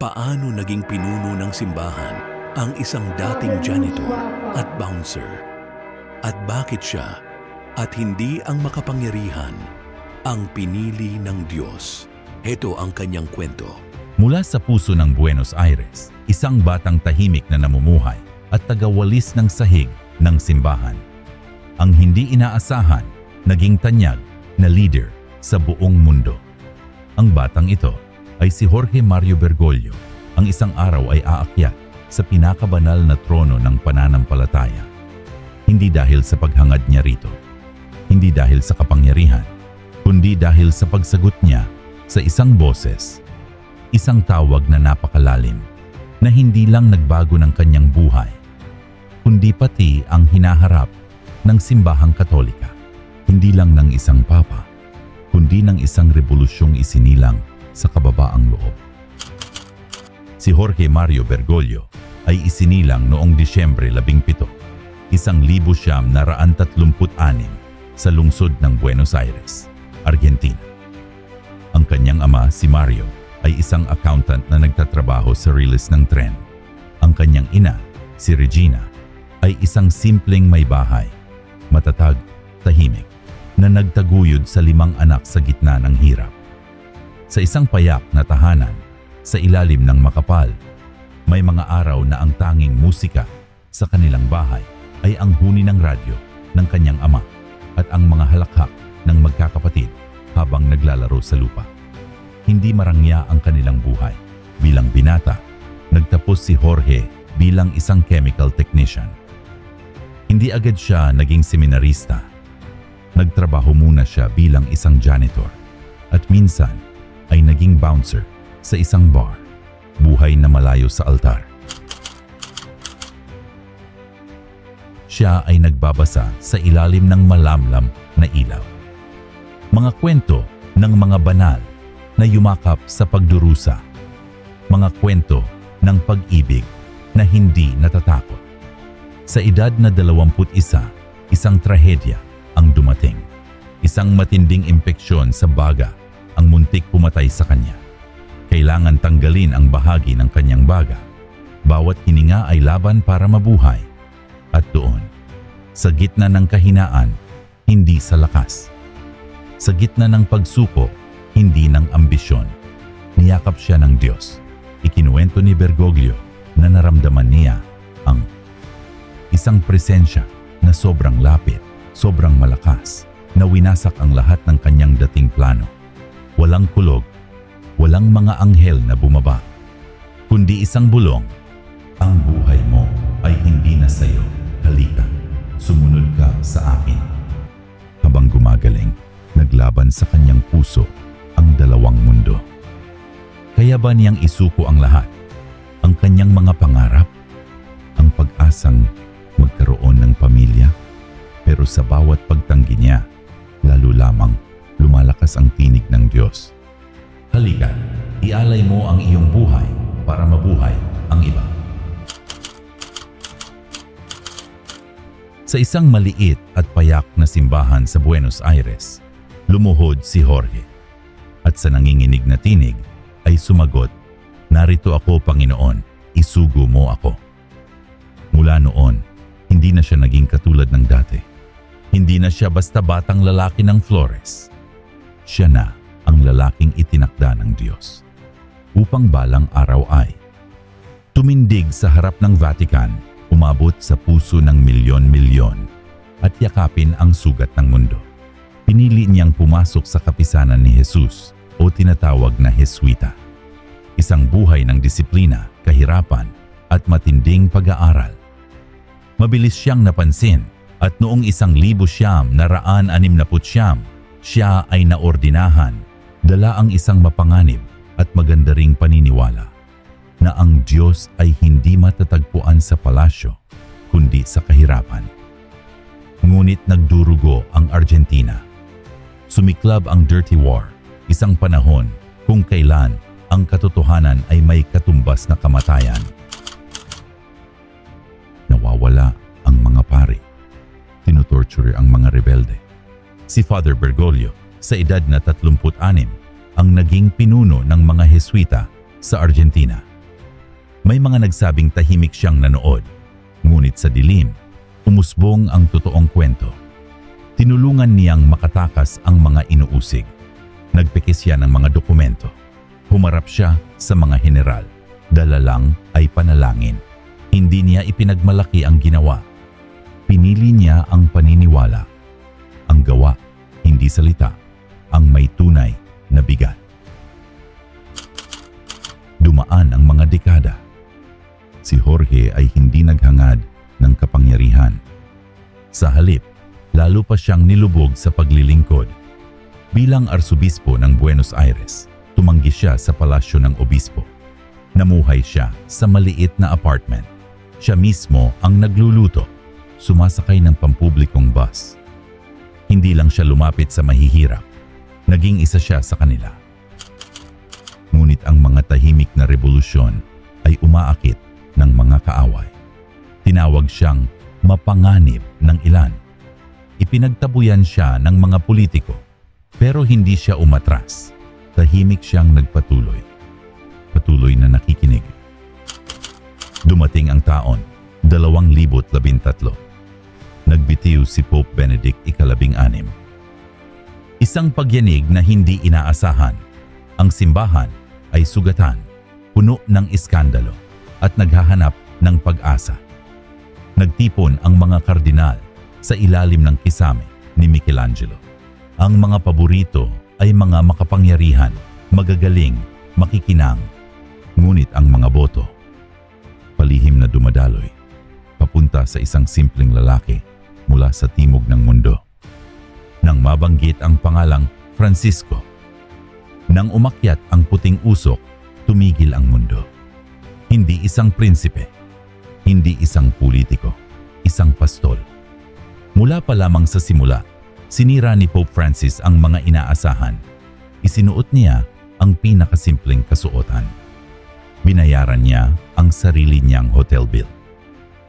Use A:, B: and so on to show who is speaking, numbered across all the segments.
A: Paano naging pinuno ng simbahan ang isang dating janitor at bouncer? At bakit siya at hindi ang makapangyarihan ang pinili ng Diyos? Ito ang kanyang kwento.
B: Mula sa puso ng Buenos Aires, isang batang tahimik na namumuhay at tagawalis ng sahig ng simbahan. Ang hindi inaasahan, naging tanyag na leader sa buong mundo. Ang batang ito ay si Jorge Mario Bergoglio, ang isang araw ay aakyat sa pinakabanal na trono ng pananampalataya. Hindi dahil sa paghangad niya rito, hindi dahil sa kapangyarihan, kundi dahil sa pagsagot niya sa isang boses isang tawag na napakalalim na hindi lang nagbago ng kanyang buhay, kundi pati ang hinaharap ng simbahang katolika. Hindi lang ng isang papa, kundi ng isang revolusyong isinilang sa kababaang loob. Si Jorge Mario Bergoglio ay isinilang noong Disyembre 17, isang libo siyam na raan tatlumput anim sa lungsod ng Buenos Aires, Argentina. Ang kanyang ama, si Mario, ay isang accountant na nagtatrabaho sa release ng tren. Ang kanyang ina, si Regina, ay isang simpleng may bahay, matatag, tahimik, na nagtaguyod sa limang anak sa gitna ng hirap. Sa isang payak na tahanan, sa ilalim ng makapal, may mga araw na ang tanging musika sa kanilang bahay ay ang huni ng radyo ng kanyang ama at ang mga halakhak ng magkakapatid habang naglalaro sa lupa hindi marangya ang kanilang buhay. Bilang binata, nagtapos si Jorge bilang isang chemical technician. Hindi agad siya naging seminarista. Nagtrabaho muna siya bilang isang janitor at minsan ay naging bouncer sa isang bar, buhay na malayo sa altar. Siya ay nagbabasa sa ilalim ng malamlam na ilaw. Mga kwento ng mga banal na yumakap sa pagdurusa. Mga kwento ng pag-ibig na hindi natatakot. Sa edad na 21, isang trahedya ang dumating. Isang matinding impeksyon sa baga ang muntik pumatay sa kanya. Kailangan tanggalin ang bahagi ng kanyang baga. Bawat hininga ay laban para mabuhay. At doon, sa gitna ng kahinaan, hindi sa lakas. Sa gitna ng pagsuko, hindi ng ambisyon. Niyakap siya ng Diyos. Ikinuwento ni Bergoglio na naramdaman niya ang isang presensya na sobrang lapit, sobrang malakas, na winasak ang lahat ng kanyang dating plano. Walang kulog, walang mga anghel na bumaba, kundi isang bulong. Ang buhay mo ay hindi na sayo. Halika, sumunod ka sa akin. Habang gumagaling, naglaban sa kanyang puso ang dalawang mundo. Kaya ba niyang isuko ang lahat? Ang kanyang mga pangarap? Ang pag-asang magkaroon ng pamilya? Pero sa bawat pagtanggi niya, lalo lamang lumalakas ang tinig ng Diyos. Halika, ialay mo ang iyong buhay para mabuhay ang iba. Sa isang maliit at payak na simbahan sa Buenos Aires, lumuhod si Jorge at sa nanginginig na tinig ay sumagot, Narito ako Panginoon, isugo mo ako. Mula noon, hindi na siya naging katulad ng dati. Hindi na siya basta batang lalaki ng Flores. Siya na ang lalaking itinakda ng Diyos. Upang balang araw ay tumindig sa harap ng Vatican, umabot sa puso ng milyon-milyon at yakapin ang sugat ng mundo pinili niyang pumasok sa kapisanan ni Jesus o tinatawag na Heswita. Isang buhay ng disiplina, kahirapan at matinding pag-aaral. Mabilis siyang napansin at noong isang libo siyam na raan anim na putsyam, siya ay naordinahan, dala ang isang mapanganib at maganda paniniwala na ang Diyos ay hindi matatagpuan sa palasyo kundi sa kahirapan. Ngunit nagdurugo ang Argentina sumiklab ang Dirty War, isang panahon kung kailan ang katotohanan ay may katumbas na kamatayan. Nawawala ang mga pari. Tinutorture ang mga rebelde. Si Father Bergoglio, sa edad na 36, ang naging pinuno ng mga Heswita sa Argentina. May mga nagsabing tahimik siyang nanood. Ngunit sa dilim, umusbong ang totoong kwento. Tinulungan niyang makatakas ang mga inuusig. Nagpikis siya ng mga dokumento. Humarap siya sa mga general. Dala lang ay panalangin. Hindi niya ipinagmalaki ang ginawa. Pinili niya ang paniniwala. Ang gawa, hindi salita. Ang may tunay na bigat. Dumaan ang mga dekada. Si Jorge ay hindi naghangad ng kapangyarihan. Sa halip, lalo pa siyang nilubog sa paglilingkod. Bilang arsobispo ng Buenos Aires, tumanggi siya sa palasyo ng obispo. Namuhay siya sa maliit na apartment. Siya mismo ang nagluluto, sumasakay ng pampublikong bus. Hindi lang siya lumapit sa mahihirap, naging isa siya sa kanila. Ngunit ang mga tahimik na revolusyon ay umaakit ng mga kaaway. Tinawag siyang mapanganib ng ilan. Ipinagtabuyan siya ng mga politiko pero hindi siya umatras. Tahimik siyang nagpatuloy. Patuloy na nakikinig. Dumating ang taon, 2013. Nagbitiw si Pope Benedict ikalabing-anim. Isang pagyanig na hindi inaasahan. Ang simbahan ay sugatan, puno ng iskandalo at naghahanap ng pag-asa. Nagtipon ang mga kardinal sa ilalim ng kisame ni Michelangelo. Ang mga paborito ay mga makapangyarihan, magagaling, makikinang. Ngunit ang mga boto, palihim na dumadaloy, papunta sa isang simpleng lalaki mula sa timog ng mundo. Nang mabanggit ang pangalang Francisco, nang umakyat ang puting usok, tumigil ang mundo. Hindi isang prinsipe, hindi isang politiko, isang pastol. Mula pa lamang sa simula, sinira ni Pope Francis ang mga inaasahan. Isinuot niya ang pinakasimpleng kasuotan. Binayaran niya ang sarili niyang hotel bill.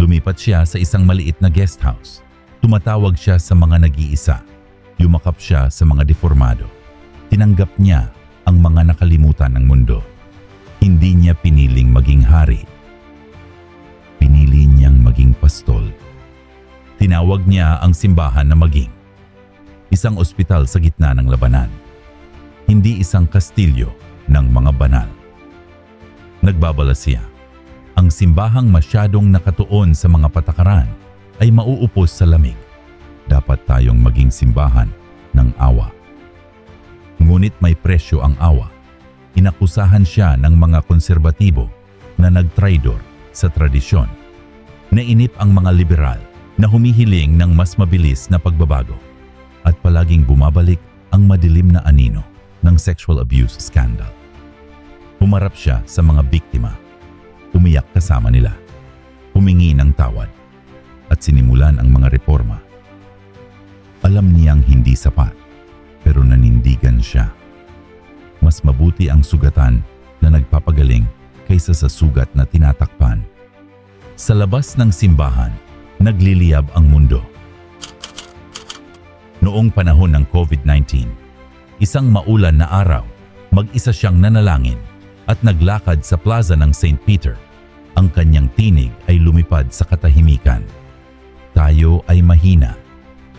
B: Lumipat siya sa isang maliit na guest house. Tumatawag siya sa mga nag-iisa. Yumakap siya sa mga deformado. Tinanggap niya ang mga nakalimutan ng mundo. Hindi niya piniling maging hari. Pinili niyang maging pastol. Tinawag niya ang simbahan na maging isang ospital sa gitna ng labanan. Hindi isang kastilyo ng mga banal. Nagbabala siya. Ang simbahang masyadong nakatuon sa mga patakaran ay mauupos sa lamig. Dapat tayong maging simbahan ng awa. Ngunit may presyo ang awa. Inakusahan siya ng mga konserbatibo na nagtraidor sa tradisyon. Nainip ang mga liberal na humihiling ng mas mabilis na pagbabago at palaging bumabalik ang madilim na anino ng sexual abuse scandal. Humarap siya sa mga biktima. Umiyak kasama nila. Humingi ng tawad at sinimulan ang mga reforma. Alam niyang hindi sapat pero nanindigan siya. Mas mabuti ang sugatan na nagpapagaling kaysa sa sugat na tinatakpan. Sa labas ng simbahan, nagliliyab ang mundo. Noong panahon ng COVID-19, isang maulan na araw, mag-isa siyang nanalangin at naglakad sa plaza ng St. Peter. Ang kanyang tinig ay lumipad sa katahimikan. Tayo ay mahina,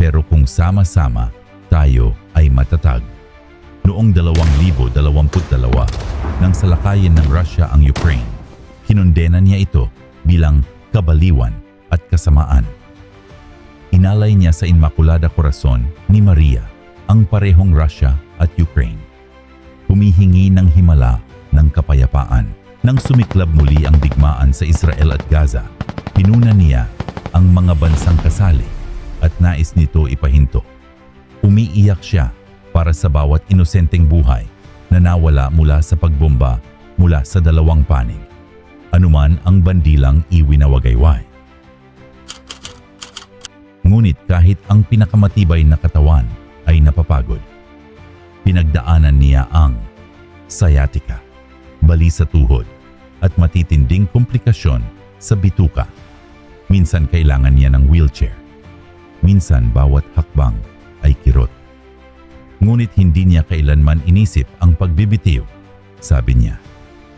B: pero kung sama-sama, tayo ay matatag. Noong 2022, nang salakayin ng Russia ang Ukraine, kinondena niya ito bilang kabaliwan at kasamaan. Inalay niya sa Immaculada Corazon ni Maria ang parehong Russia at Ukraine. Humihingi ng himala ng kapayapaan. Nang sumiklab muli ang digmaan sa Israel at Gaza, pinuna niya ang mga bansang kasali at nais nito ipahinto. Umiiyak siya para sa bawat inosenteng buhay na nawala mula sa pagbomba mula sa dalawang panig. Anuman ang bandilang iwinawagayway. Ngunit kahit ang pinakamatibay na katawan ay napapagod, pinagdaanan niya ang sciatica, bali sa tuhod at matitinding komplikasyon sa bituka. Minsan kailangan niya ng wheelchair. Minsan bawat hakbang ay kirot. Ngunit hindi niya kailanman inisip ang pagbibitiw. Sabi niya,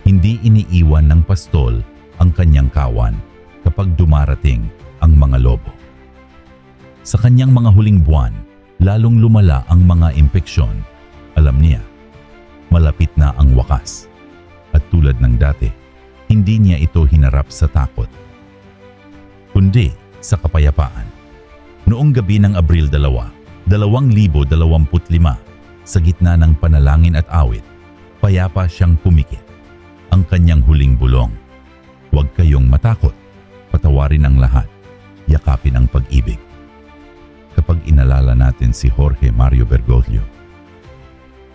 B: hindi iniiwan ng pastol ang kanyang kawan kapag dumarating ang mga lobo. Sa kanyang mga huling buwan, lalong lumala ang mga impeksyon. Alam niya, malapit na ang wakas. At tulad ng dati, hindi niya ito hinarap sa takot, kundi sa kapayapaan. Noong gabi ng Abril 2, 2025, sa gitna ng panalangin at awit, payapa siyang pumikit. Ang kanyang huling bulong. Huwag kayong matakot. Patawarin ang lahat. Yakapin ang pag-ibig. Kapag inalala natin si Jorge Mario Bergoglio,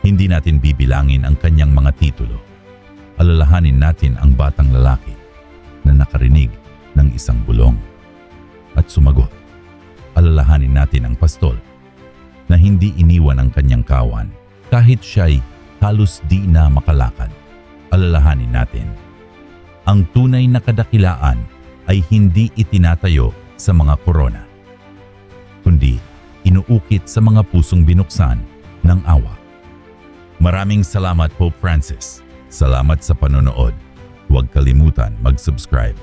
B: hindi natin bibilangin ang kanyang mga titulo. Alalahanin natin ang batang lalaki na nakarinig ng isang bulong at sumagot. Alalahanin natin ang pastol na hindi iniwan ang kanyang kawan kahit siya'y halos di na makalakad. Alalahanin natin, ang tunay na kadakilaan ay hindi itinatayo sa mga korona, kundi inuukit sa mga pusong binuksan ng awa. Maraming salamat Pope Francis. Salamat sa panonood. Huwag kalimutan mag-subscribe.